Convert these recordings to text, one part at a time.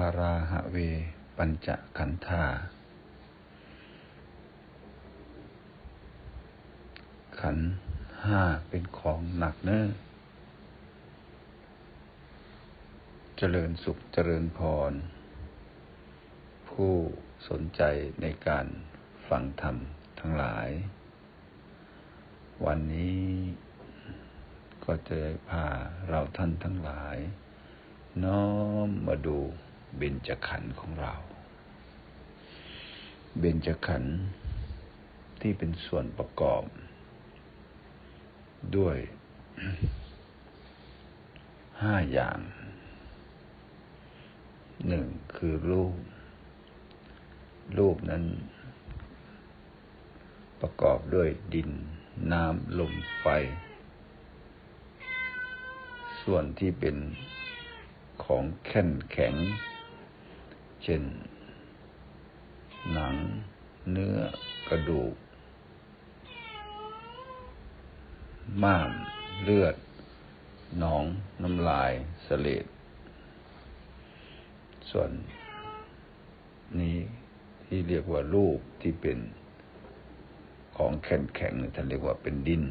าราหะเว ปัญจขันธา ขันห้าเป็นของหนักเนื้อเจริญสุขเจริญพร ผู้สนใจในการฟังธรรมทั้งหลาย วันนี้ก็จะพาเราท่านทั้งหลาย น้อมมาดู เบญจขันธ์ของเรา เบญจขันธ์ที่เป็นส่วนประกอบ ด้วยห้าอย่างหนึ่งคือรูป รูปนั้น ประกอบด้วยดิน น้ำลมไฟ ส่วนที่เป็นของแข็งแข็ง เช่น หนัง เนื้อกระดูก ม้าม เลือด หนอง น้ำลายเสลดส่วนนี้ที่เรียกว่ารูปที่เป็นของแข็งแข็งท่านเรียกว่าเป็นดิน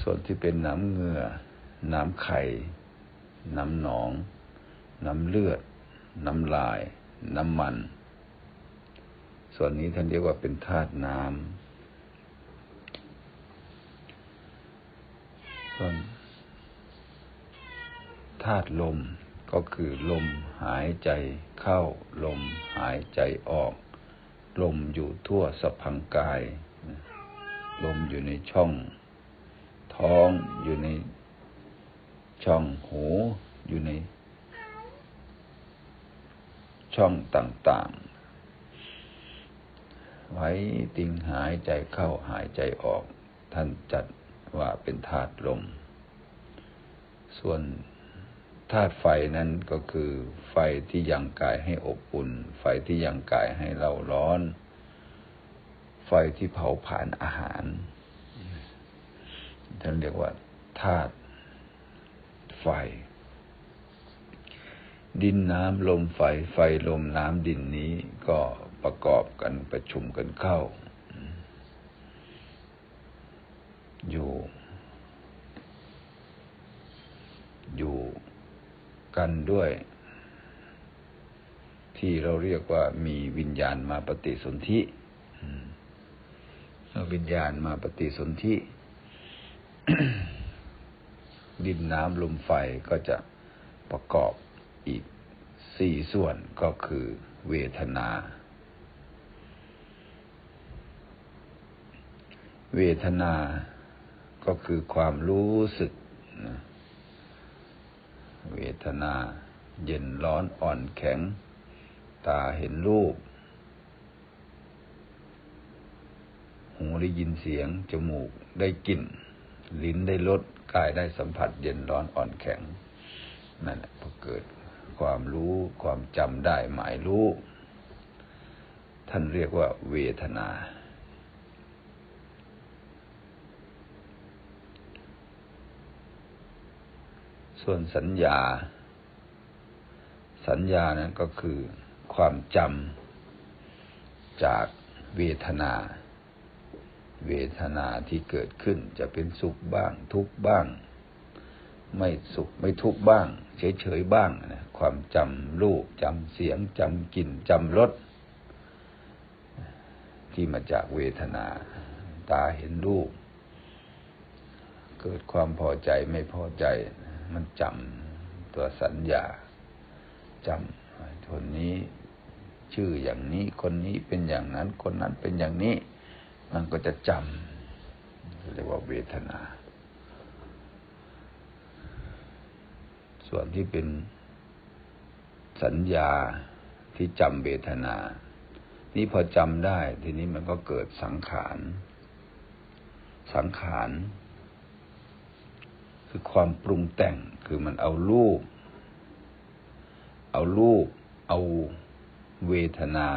ส่วนที่เป็นน้ำเงื่อน้ำไข่ น้ำหนอง น้ำเลือด น้ำลาย น้ำมัน ส่วนนี้ท่านเรียกว่าเป็นธาตุน้ำส่วนธาตุลมก็คือลมหายใจเข้า ลมหายใจออก ลมอยู่ทั่วสะพังกาย ลมอยู่ในช่อง ท้องอยู่ในช่องหูอยู่ใน ช่องต่างๆ ไว้ติงหายใจเข้าหายใจออก ท่านจัดว่าเป็นธาตุลม ส่วนธาตุไฟนั้นก็คือ ไฟที่ยังกายให้อบอุ่น ไฟที่ยังกายให้เราร้อน ไฟที่เผาผลาญอาหารท่านเรียกว่าธาตุไฟ ดินน้ำลมไฟไฟลมน้ำดินนี้ก็ประกอบกันประชุมกันเข้า อยู่ อยู่กันด้วย ที่เราเรียกว่ามีวิญญาณมาปฏิสนธิวิญญาณมาปฏิสนธิดินน้ำลมไฟก็จะประกอบ อีกสี่ส่วนก็คือเวทนา เวทนาก็คือความรู้สึกนะเวทนา เย็นร้อนอ่อนแข็ง ตาเห็นรูป หูได้ยินเสียง จมูกได้กลิ่น ลิ้นได้รสกายได้สัมผัส เย็นร้อนอ่อนแข็ง นั่นแหละพอเกิด ความรู้ความจำได้หมายรู้ ท่านเรียกว่าเวทนา ส่วนสัญญา สัญญานั้นก็คือความจำจากเวทนา เวทนาที่เกิดขึ้นจะเป็นสุขบ้างทุกบ้าง ไม่สุขไม่ทุกบ้าง เฉยๆบ้างนะความจำรูปจำเสียงจำกลิ่นจำรสที่มาจากเวทนา ตาเห็นรูป เกิดความพอใจไม่พอใจ มันจำตัวสัญญาจำคนนี้ชื่ออย่างนี้คนนี้เป็นอย่างนั้นคนนั้นเป็นอย่างนี้ มันก็จะจำเรียกว่าเวทนา ส่วนที่เป็นสัญญาที่จำเวทนา นี่พอจำได้ทีนี้มันก็เกิดสังขาร สังขาร คือความปรุงแต่งคือมันเอารูป เอารูป เอาเวทนา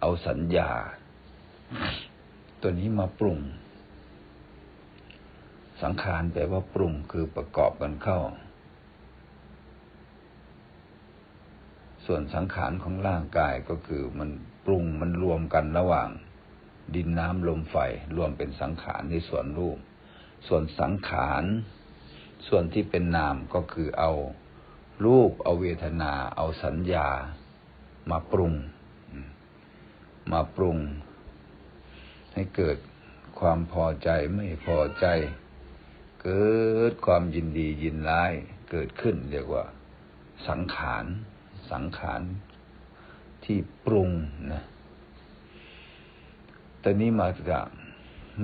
เอาสัญญา ตัวนี้มาปรุง สังขารแปลว่าปรุงคือประกอบกันเข้า ส่วนสังขารของร่างกายก็คือมันปรุงมันรวมกันระหว่าง ดินน้ำลมไฟรวมเป็นสังขารในส่วนรูป ส่วนสังขารส่วนที่เป็นนามก็คือเอารูปเอาเวทนา เอาสัญญามาปรุง มาปรุง ให้เกิดความพอใจไม่พอใจ เกิดความยินดียินร้ายเกิดขึ้นเรียกว่าสังขาร สังขารที่ปรุงนะตอนนี้มาจาก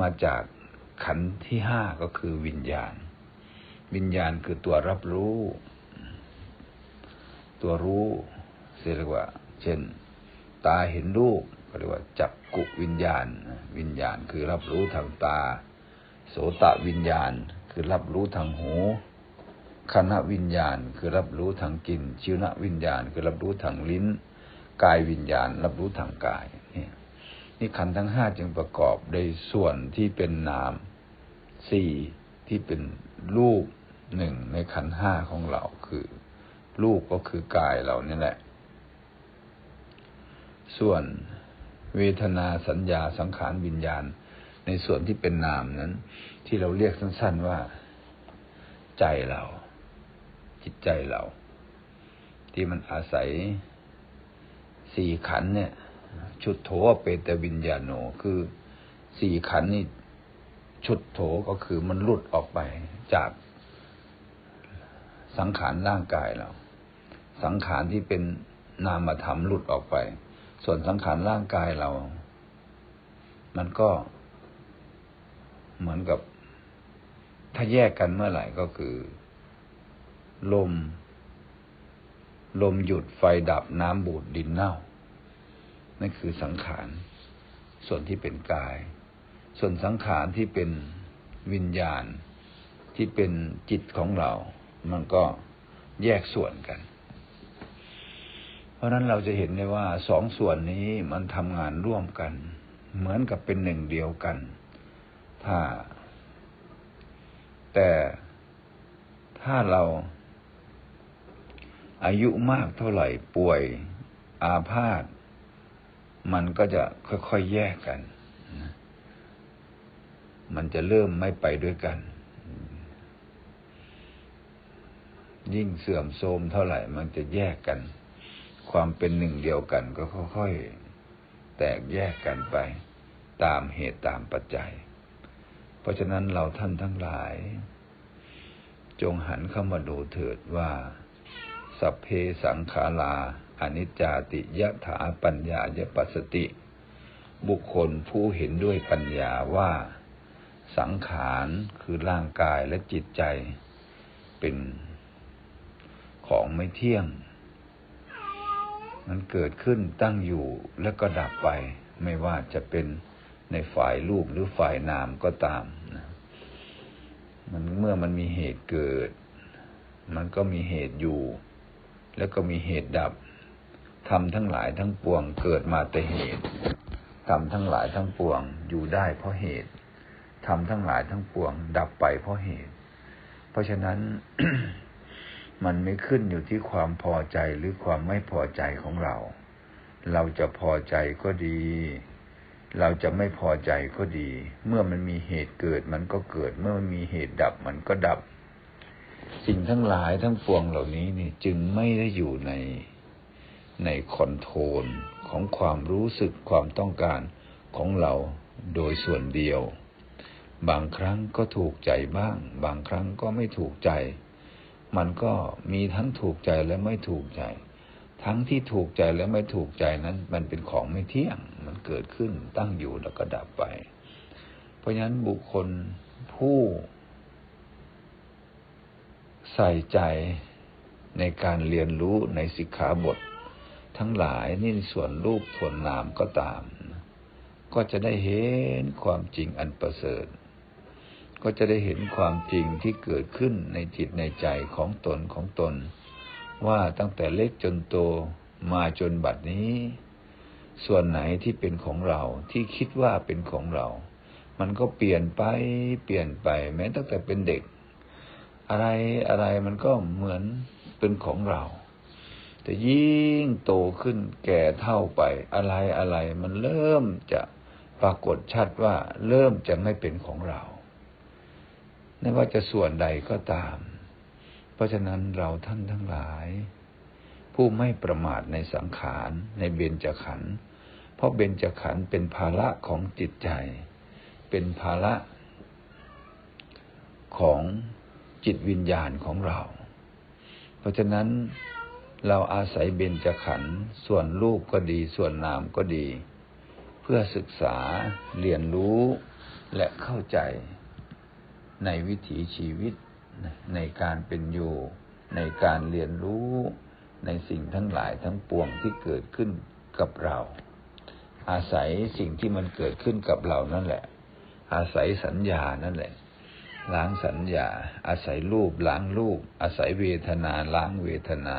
มาจากขันธ์ที่ห้าก็คือวิญญาณ วิญญาณคือตัวรับรู้ ตัวรู้เรียกว่า เช่น ตาเห็นรูปก็เรียกว่า จับกุวิญญาณ วิญญาณคือรับรู้ทางตา โสตะวิญญาณ คือรับรู้ทางหู คณะวิญญาณคือรับรู้ทางกลิ่นชิวณวิญญาณคือรับรู้ทางลิ้น กายวิญญาณ รับรู้ทางกายนี่นี่ขันธ์ทั้งห้าจึงประกอบในส่วนที่เป็นนามสี่ที่เป็นรูปหนึ่งในขันธ์ห้าของเราคือรูปก็คือกายเรานี่แหละ ส่วนเวทนาสัญญาสังขารวิญญาณ ในส่วนที่เป็นนามนั้น ที่เราเรียกสั้น ๆว่าใจเรา จิตใจเรา ที่มันอาศัยสี่ขันเนี่ย ชุดโถเปตวิญญาโนคือสี่ขันนี่ชุดโถก็คือมันหลุดออกไปจากสังขารร่างกายเรา สังขารที่เป็นนามธรรมหลุดออกไป ส่วนสังขารร่างกายเรา มันก็เหมือนกับถ้าแยกกันเมื่อไหร่ก็คือ ลม ลมหยุดไฟดับน้ำบูดดินเน่า นั่นคือสังขาร ส่วนที่เป็นกาย ส่วนสังขารที่เป็นวิญญาณที่เป็นจิตของเรา มันก็แยกส่วนกัน เพราะนั้นเราจะเห็นได้ว่าสองส่วนนี้มันทำงานร่วมกัน เหมือนกับเป็นหนึ่งเดียวกัน ถ้า แต่ถ้าเรา อายุมากเท่าไหร่ป่วยอาพาธมันก็จะค่อยๆแยกกันมันจะเริ่มไม่ไปด้วยกัน ยิ่งเสื่อมโทรมเท่าไหร่ มันจะแยกกัน ความเป็นหนึ่งเดียวกันก็ค่อยๆแตกแยกกันไป ตามเหตุตามปัจจัย เพราะฉะนั้นเราท่านทั้งหลาย จงหันเข้ามาดูเถิดว่า สัพเพสังขาราอนิจจาติยะถาปัญญายปัสติ บุคคลผู้เห็นด้วยปัญญาว่า สังขารคือร่างกายและจิตใจ เป็นของไม่เที่ยง มันเกิดขึ้นตั้งอยู่แล้วก็ดับไป ไม่ว่าจะเป็นในฝ่ายรูปหรือฝ่ายนามก็ตามนะมันเมื่อมันมีเหตุเกิด มันก็มีเหตุอยู่ แล้วก็มีเหตุดับทำทั้งหลายทั้งปวงเกิดมาแต่เหตุทำทั้งหลายทั้งปวงอยู่ได้เพราะเหตุทำทั้งหลายทั้งปวง ดับไปเพราะเหตุ เพราะฉะนั้นมันไม่ขึ้นอยู่ที่ความพอใจหรือความไม่พอใจของเรา เราจะพอใจก็ดี เราจะไม่พอใจก็ดี เมื่อมันมีเหตุเกิดมันก็เกิด เมื่อมันมีเหตุดับมันก็ดับ สิ่งทั้งหลายทั้งปวงเหล่านี้นี่จึงไม่ได้อยู่ในในคอนโทรลของความรู้สึกความต้องการของเราโดยส่วนเดียว บางครั้งก็ถูกใจบ้าง บางครั้งก็ไม่ถูกใจ มันก็มีทั้งถูกใจและไม่ถูกใจ ทั้งที่ถูกใจและไม่ถูกใจนั้น มันเป็นของไม่เที่ยง มันเกิดขึ้นตั้งอยู่แล้วก็ดับไป เพราะฉะนั้นบุคคลผู้ ใส่ใจในการเรียนรู้ในสิกขาบท ทั้งหลายนี่ส่วนรูปส่วนนามก็ตาม ก็จะได้เห็นความจริงอันประเสริฐ ก็จะได้เห็นความจริงที่เกิดขึ้นในจิตในใจของตนของตน ว่าตั้งแต่เล็กจนโตมาจนบัดนี้ ส่วนไหนที่เป็นของเราที่คิดว่าเป็นของเรา มันก็เปลี่ยนไปเปลี่ยนไปแม้ตั้งแต่เป็นเด็ก อะไรอะไรมันก็เหมือนเป็นของเรา แต่ยิ่งโตขึ้นแก่เท่าไป อะไรอะไรมันเริ่มจะปรากฏชัดว่าเริ่มจะไม่เป็นของเราไม่ว่าจะส่วนใดก็ตาม เพราะฉะนั้นเราท่านทั้งหลาย ผู้ไม่ประมาทในสังขารในเบญจขันธ์เพราะเบญจขันธ์เป็นภาระของจิตใจ เป็นภาระของ จิตวิญญาณของเรา เพราะฉะนั้นเราอาศัยเบญจขันธ์ส่วนรูปก็ดีส่วนนามก็ดี เพื่อศึกษาเรียนรู้และเข้าใจในวิถีชีวิตในการเป็นอยู่ ในการเรียนรู้ในสิ่งทั้งหลายทั้งปวงที่เกิดขึ้นกับเรา อาศัยสิ่งที่มันเกิดขึ้นกับเรานั่นแหละ อาศัยสัญญานั่นแหละ ล้างสัญญา อาศัยรูปล้างรูป อาศัยเวทนาล้างเวทนา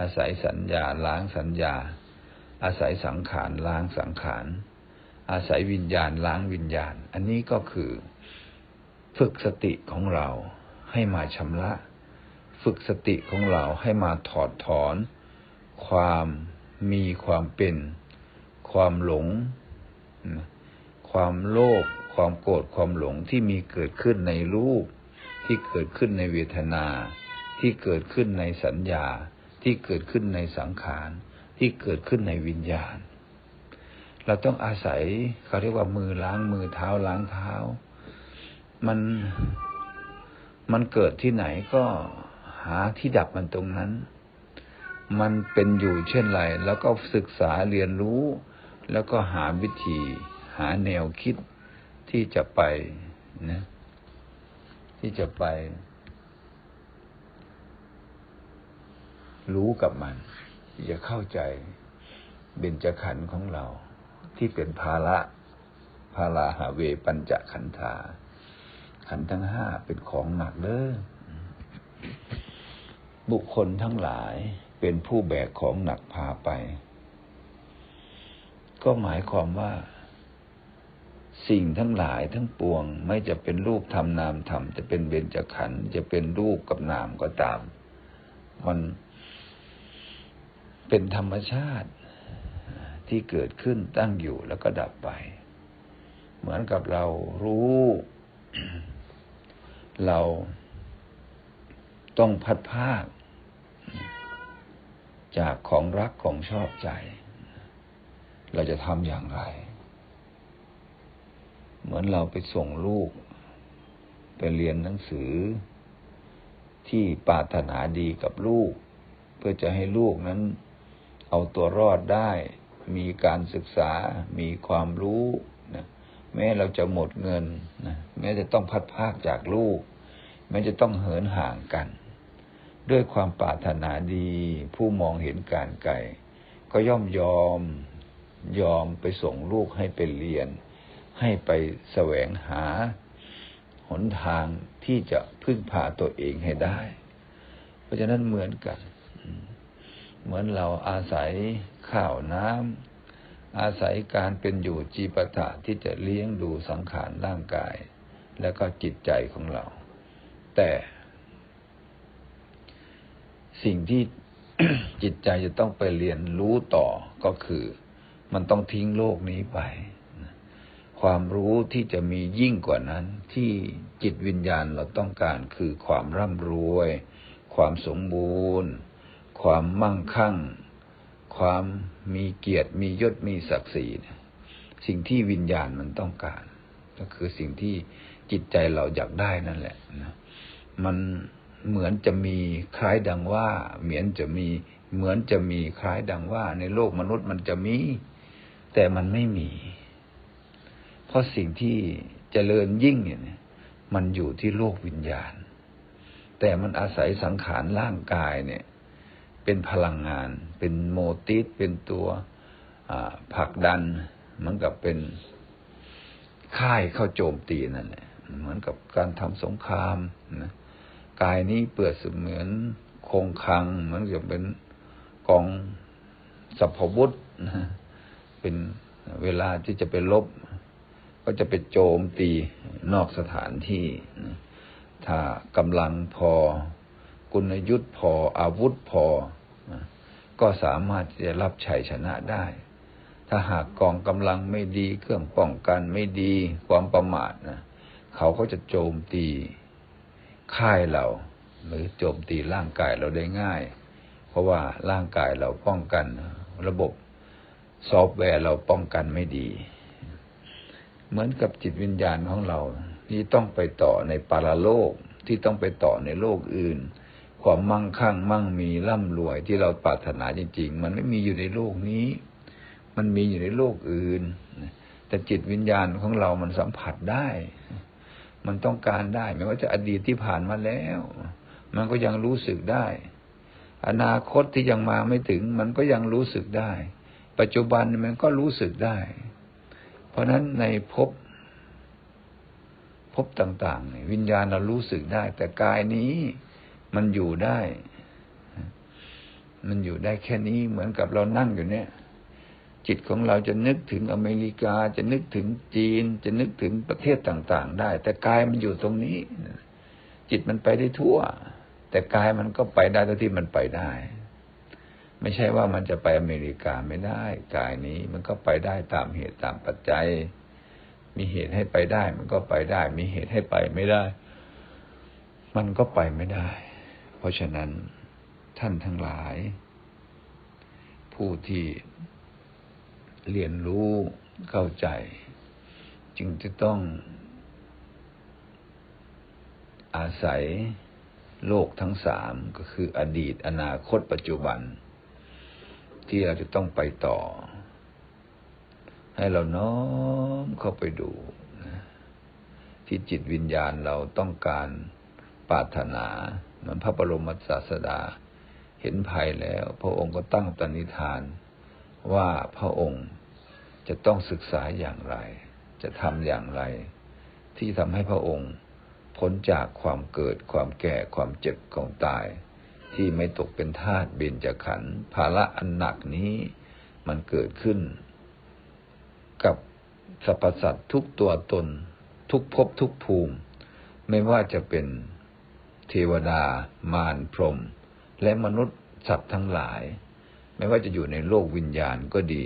อาศัยสัญญาล้างสัญญา อาศัยสังขารล้างสังขาร อาศัยวิญญาณล้างวิญญาณ อันนี้ก็คือฝึกสติของเราให้มาชำระ ฝึกสติของเราให้มาถอดถอน ความมีความเป็น ความหลง ความโลภ ความโกรธความหลงที่มีเกิดขึ้นในรูป ที่เกิดขึ้นในเวทนา ที่เกิดขึ้นในสัญญา ที่เกิดขึ้นในสังขาร ที่เกิดขึ้นในวิญญาณ เราต้องอาศัยเขาเรียกว่ามือล้างมือเท้าล้างเท้า มันมันเกิดที่ไหนก็หาที่ดับมันตรงนั้น มันเป็นอยู่เช่นไร แล้วก็ศึกษาเรียนรู้ แล้วก็หาวิธี หาแนวคิด ที่จะไปนะที่จะไป รู้กับมันที่จะเข้าใจเบญจขันธ์ของเรา ที่เป็นภาระภาราหาเวปัญจขันธาขันทั้งห้าเป็นของหนักเด้อบุคคลทั้งหลายเป็นผู้แบกของหนักพาไป ก็หมายความว่า สิ่งทั้งหลายทั้งปวง ไม่จะเป็นรูปธรรมนามธรรมจะเป็นเบญจขันธ์จะเป็นรูปกับนามก็ตาม มันเป็นธรรมชาติที่เกิดขึ้นตั้งอยู่แล้วก็ดับไป เหมือนกับเรารู้ เราต้องพัดภาค จากของรักของชอบใจ เราจะทำอย่างไร เหมือนเราไปส่งลูก ไปเรียนหนังสือ ที่ปรารถนาดีกับลูก เพื่อจะให้ลูกนั้น เอาตัวรอดได้ มีการศึกษา มีความรู้นะแม้เราจะหมดเงินนะแม้จะต้องพัดภาคจากลูก แม้จะต้องเหินห่างกัน ด้วยความปรารถนาดี ผู้มองเห็นการไกลก็ย่อมยอมยอมไปส่งลูกให้ไปเรียน ให้ไปแสวงหาหนทางที่จะพึ่งพาตัวเองให้ได้ เพราะฉะนั้นเหมือนกัน เหมือนเราอาศัยข้าวน้ำอาศัยการเป็นอยู่จีปถะที่จะเลี้ยงดูสังขารร่างกาย แล้วก็จิตใจของเรา แต่ สิ่งที่จิตใจจะต้องไปเรียนรู้ต่อก็คือ มันต้องทิ้งโลกนี้ไป ความรู้ที่จะมียิ่งกว่านั้น ที่จิตวิญญาณเราต้องการคือความร่ำรวย ความสมบูรณ์ ความมั่งคั่ง ความมีเกียรติมียศมีศักดิ์ศรีสิ่งที่วิญญาณมันต้องการ ก็คือสิ่งที่จิตใจเราอยากได้นั่นแหละนะมันเหมือนจะมีคล้ายดังว่า เหมือนจะมีเหมือนจะมีคล้ายดังว่า ในโลกมนุษย์มันจะมี แต่มันไม่มี เพราะสิ่งที่เจริญยิ่งเนี่ยมันอยู่ที่โลกวิญญาณ แต่มันอาศัยสังขารร่างกายเนี่ย เป็นพลังงาน เป็นโมติสเป็นตัวผลักดัน เหมือนกับเป็นค่ายเข้าโจมตีนั่นแหละเหมือนกับการทำสงครามนะกายนี้เปื่อเสมือนคงคัง เหมือนกับเป็นกองสัพพวุธนะเป็นเวลาที่จะไปลบ ก็จะไปโจมตีนอกสถานที่ ถ้ากำลังพอ กุณยุทธ์พออาวุธพอ ก็สามารถจะรับชัยชนะได้ ถ้าหากกองกำลังไม่ดี เครื่องป้องกันไม่ดีความประมาทนะเขาก็จะโจมตีค่ายเรา หรือโจมตีร่างกายเราได้ง่าย เพราะว่าร่างกายเราป้องกันระบบซอฟต์แวร์เราป้องกันไม่ดี เหมือนกับจิตวิญญาณของเรา ที่ต้องไปต่อในปาราโลกที่ต้องไปต่อในโลกอื่น ความมั่งคั่งมั่งมีร่ำรวยที่เราปรารถนาจริง ๆ มันไม่มีอยู่ในโลกนี้ มันมีอยู่ในโลกอื่น แต่จิตวิญญาณของเรามันสัมผัสได้ มันต้องการได้ไม่ว่าจะอดีตที่ผ่านมาแล้ว มันก็ยังรู้สึกได้ อนาคตที่ยังมาไม่ถึง มันก็ยังรู้สึกได้ ปัจจุบันมันก็รู้สึกได้ เพราะนั้นในภพภพต่างๆวิญญาณเรารู้สึกได้ แต่กายนี้มันอยู่ได้ มันอยู่ได้แค่นี้เหมือนกับเรานั่งอยู่เนี่ย จิตของเราจะนึกถึงอเมริกา จะนึกถึงจีน จะนึกถึงประเทศต่าง ๆ ได้ แต่กายมันอยู่ตรงนี้ จิตมันไปได้ทั่ว แต่กายมันก็ไปได้เท่าที่มันไปได้ ไม่ใช่ว่ามันจะไปอเมริกาไม่ได้กายนี้มันก็ไปได้ตามเหตุตามปัจจัย มีเหตุให้ไปได้ มันก็ไปได้ มีเหตุให้ไปไม่ได้ มันก็ไปไม่ได้ เพราะฉะนั้นท่านทั้งหลาย ผู้ที่เรียนรู้เข้าใจ จึงจะต้องอาศัยโลกทั้งสามก็คืออดีตอนาคตปัจจุบัน ที่เราจะต้องไปต่อ ให้เราน้อมเข้าไปดูนะที่จิตวิญญาณเราต้องการปรารถนาเหมือนพระบรมศาสดาเห็นภัยแล้ว พระองค์ก็ตั้งตนิทานว่าพระองค์จะต้องศึกษาอย่างไร จะทำอย่างไร ที่ทำให้พระองค์พ้นจากความเกิดความแก่ความเจ็บความตาย ที่ไม่ตกเป็นทาสเบญจขันธ์ภาระอันหนักนี้มันเกิดขึ้น กับสรรพสัตว์ทุกตัวตน ทุกภพทุกภูมิ ไม่ว่าจะเป็นเทวดา มารพรหมและมนุษย์สัตว์ทั้งหลาย ไม่ว่าจะอยู่ในโลกวิญญาณก็ดี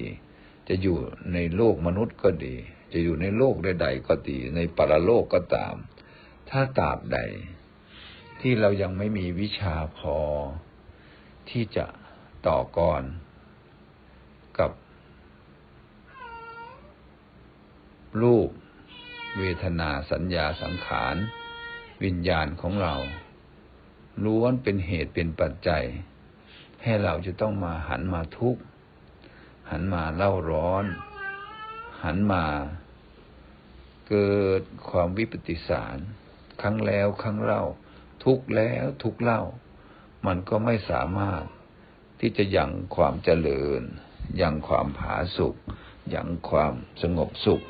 จะอยู่ในโลกมนุษย์ก็ดี จะอยู่ในโลกใดๆก็ดี ในปรโลกก็ตาม ถ้าตราบใด ที่เรายังไม่มีวิชาพอที่จะต่อกรกับ รูป เวทนาสัญญาสังขาร วิญญาณของเราล้วนเป็นเหตุเป็นปัจจัย ให้เราจะต้องมาหันมาทุกข์ หันมาเล่าร้อน หันมา เกิดความวิปฏิสารครั้งแล้วครั้งเล่า ทุกแล้วทุกเล่า มันก็ไม่สามารถที่จะยังความเจริญ ยังความผาสุกยังความสงบสุข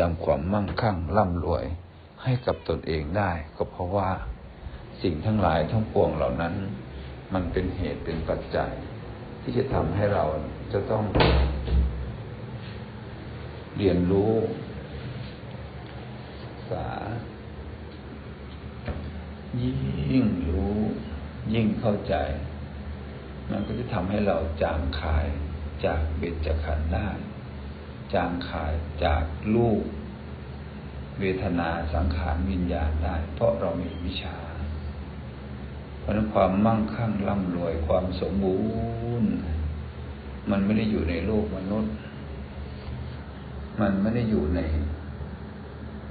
ยังความมั่งคั่งร่ำรวยให้กับตนเองได้ ก็เพราะว่าสิ่งทั้งหลายทั้งปวงเหล่านั้น มันเป็นเหตุเป็นปัจจัย ที่จะทำให้เราจะต้องเรียนรู้ษา ยิ่งรู้ ยิ่งเข้าใจ มันก็จะทำให้เราจางคายจากเบญจขันธ์ได้ จางคายจากรูปเวทนาสังขารวิญญาณได้ เพราะเรามีวิชา เพราะนั้นความมั่งคั่งร่ำรวยความสมบูรณ์ มันไม่ได้อยู่ในโลกมนุษย์ มันไม่ได้อยู่ใน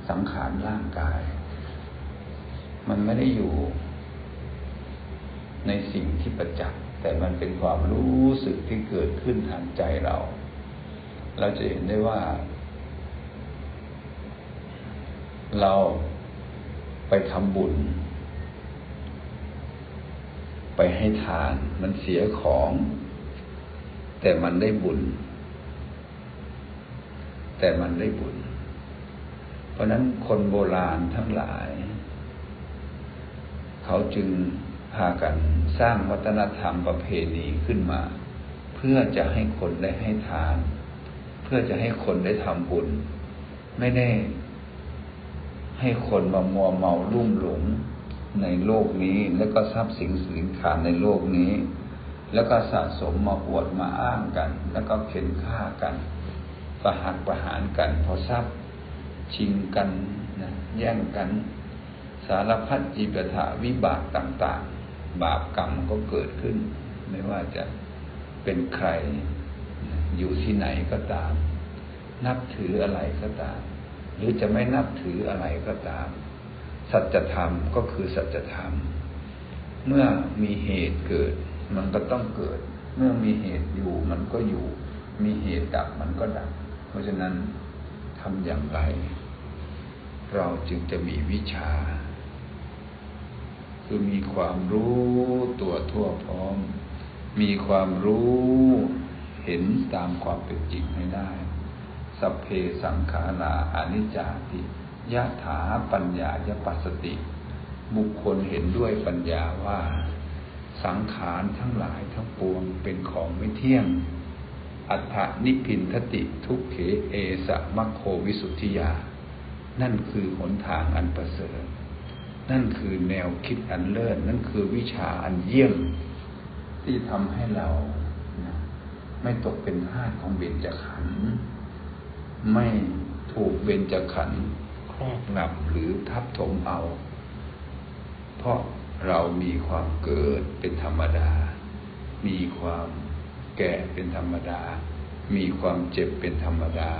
สังขารร่างกาย มันไม่ได้อยู่ ในสิ่งที่ประจักษ์แต่มันเป็นความรู้สึกที่เกิดขึ้นทางใจเรา เราจะเห็นได้ว่า เราไปทำบุญ ไปให้ทาน มันเสียของ แต่มันได้บุญ แต่มันได้บุญ เพราะนั้นคนโบราณทั้งหลาย เขาจึงพากันสร้างวัฒนธรรมประเพณีขึ้นมา เพื่อจะให้คนได้ให้ทาน เพื่อจะให้คนได้ทำบุญ ไม่ได้ให้คนมามัวเมาลุ่มหลงในโลกนี้ แล้วก็ทรัพย์สินสินค้าในโลกนี้ แล้วก็สะสมมาอวดมาอ้างกัน แล้วก็เข็นฆ่ากัน ประหักประหารกันพอทรัพย์ชิงกันนะแย่งกัน สารพัดจีบถาวิบากต่าง ๆ บาปกรรมก็เกิดขึ้น ไม่ว่าจะเป็นใครอยู่ที่ไหนก็ตาม นับถืออะไรก็ตาม หรือจะไม่นับถืออะไรก็ตาม สัจธรรมก็คือสัจธรรม เมื่อมีเหตุเกิด มันก็ต้องเกิด เมื่อมีเหตุอยู่มันก็อยู่ มีเหตุดับมันก็ดับ เพราะฉะนั้นทำอย่างไร เราจึงจะมีวิชา คือมีความรู้ตัวทั่วพร้อม มีความรู้เห็นตามความเป็นจริงให้ได้ สัพเพสังขาราอนิจจติยะถาปัญญายปัสสติ บุคคลเห็นด้วยปัญญาว่า สังขารทั้งหลายทั้งปวงเป็นของไม่เที่ยง อัฏฐนิพินทติทุกเขเอสะมัคโควิสุทธิยา นั่นคือหนทางอันประเสริฐ นั่นคือแนวคิดอันเลิศนั่นคือวิชาอันเยี่ยม ที่ทำให้เราไม่ตกเป็นทาสของเบญจขันธ์ไม่ถูกเบญจขันธ์ครอบงำหรือทับถมเอา เพราะเรามีความเกิดเป็นธรรมดา มีความแก่เป็นธรรมดา มีความเจ็บเป็นธรรมดา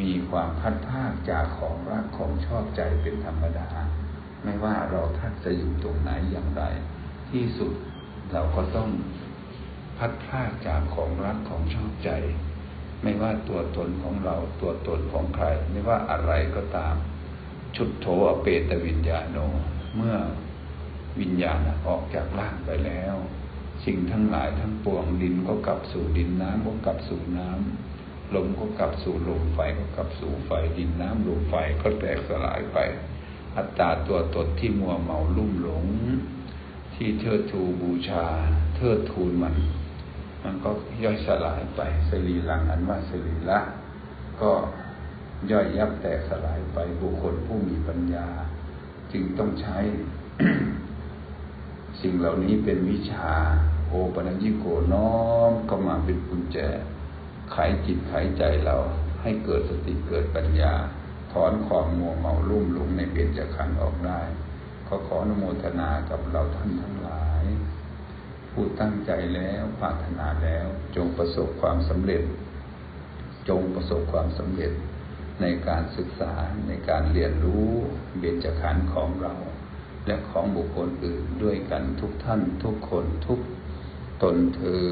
มีความพัดพากจากของรักของชอบใจเป็นธรรมดา ไม่ว่าเราท่านจะอยู่ตรงไหนอย่างไร ที่สุดเราก็ต้องพัดพลากจากของรักของชอบใจ ไม่ว่าตัวตนของเราตัวตนของใคร ไม่ว่าอะไรก็ตาม ชุดโถอเปตวิญญาโน เมื่อวิญญาณออกจากร่างไปแล้ว สิ่งทั้งหลายทั้งปวงดินก็กลับสู่ดินน้ำก็กลับสู่น้ำลมก็กลับสู่ลมไฟก็กลับสู่ไฟดินน้ำลมไฟก็แตกสลายไป อัตตาตัวตนที่มัวเมาลุ่มหลง ที่เทิดทูบูชา เทิดทูนมัน มันก็ย่อยสลายไปสรีรังอันว่าสรีละก็ย่อยยับแตกสลายไปบุคคลผู้มีปัญญา จึงต้องใช้ สิ่งเหล่านี้เป็นวิชา โอปัญญิโกน้อมเข้ามาเป็นกุญแจไขจิตไขใจเราให้เกิดสติเกิดปัญญา ถอนความมัวเมาลุ่มหลงในเบญจขันธ์ออกได้ขอขออนุโมทนากับเราท่านทั้งหลาย ผู้ตั้งใจแล้วปรารถนาแล้วจงประสบความสำเร็จ จงประสบความสำเร็จในการศึกษาในการเรียนรู้เบญจขันธ์ของเรา และของบุคคลอื่นด้วยกันทุกท่านทุกคนทุกตนเธอ